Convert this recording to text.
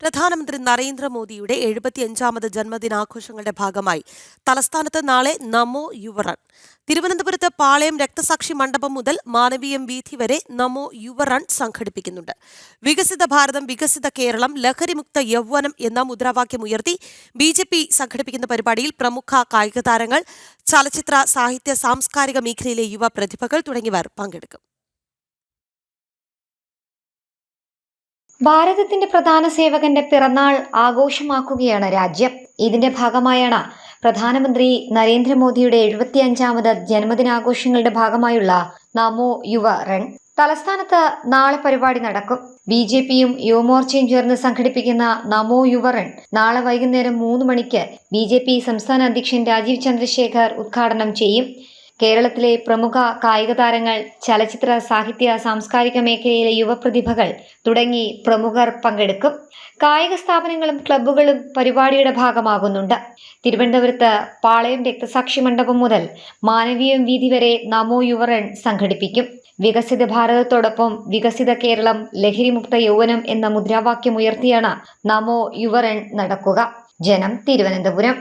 പ്രധാനമന്ത്രി നരേന്ദ്രമോദിയുടെ എഴുപത്തിയഞ്ചാമത് ജന്മദിനാഘോഷങ്ങളുടെ ഭാഗമായി. തലസ്ഥാനത്ത് നാളെ നമോ യുവറൺ. തിരുവനന്തപുരത്ത് പാളയം രക്തസാക്ഷി മണ്ഡപം മുതൽ മാനവീയം വീഥി വരെ നമോ യുവറൺ സംഘടിപ്പിക്കുന്നുണ്ട്. വികസിത ഭാരതം വികസിത കേരളം ലഹരിമുക്ത യൗവനം എന്ന മുദ്രാവാക്യം ഉയർത്തി ബി ജെ പി സംഘടിപ്പിക്കുന്ന പരിപാടിയിൽ പ്രമുഖ കായിക താരങ്ങൾ ചലച്ചിത്ര സാഹിത്യ സാംസ്കാരിക മേഖലയിലെ യുവ പ്രതിഭകൾ തുടങ്ങിയവർ പങ്കെടുക്കും. ഭാരതത്തിന്റെ പ്രധാന സേവകന്റെ പിറന്നാൾ ആഘോഷമാക്കുകയാണ് രാജ്യം. ഇതിന്റെ ഭാഗമായാണ് പ്രധാനമന്ത്രി നരേന്ദ്രമോദിയുടെ എഴുപത്തിയഞ്ചാമത് ജന്മദിനാഘോഷങ്ങളുടെ ഭാഗമായുള്ള നമോ യുവ റൺ. തലസ്ഥാനത്ത് നാളെ പരിപാടി നടക്കും. ബി ജെ പിയും യുവമോർച്ചയും ചേർന്ന് സംഘടിപ്പിക്കുന്ന നമോ യുവ റൺ നാളെ വൈകുന്നേരം മൂന്ന് മണിക്ക് ബി ജെ പി സംസ്ഥാന അധ്യക്ഷൻ രാജീവ് ചന്ദ്രശേഖർ ഉദ്ഘാടനം ചെയ്യും. കേരളത്തിലെ പ്രമുഖ കായിക താരങ്ങൾ ചലച്ചിത്ര സാഹിത്യ സാംസ്കാരിക മേഖലയിലെ യുവപ്രതിഭകൾ തുടങ്ങി പ്രമുഖർ പങ്കെടുക്കും. കായിക സ്ഥാപനങ്ങളും ക്ലബ്ബുകളും പരിപാടിയുടെ ഭാഗമാകുന്നുണ്ട്. തിരുവനന്തപുരത്ത് പാളയം രക്തസാക്ഷി മണ്ഡപം മുതൽ മാനവീയം വീതി വരെ നമോ യുവറൺ സംഘടിപ്പിക്കും. വികസിത ഭാരതത്തോടൊപ്പം വികസിത കേരളം ലഹരിമുക്ത യൗവനം എന്ന മുദ്രാവാക്യം ഉയർത്തിയാണ് നമോ യുവറൺ നടക്കുക. ജനം തിരുവനന്തപുരം.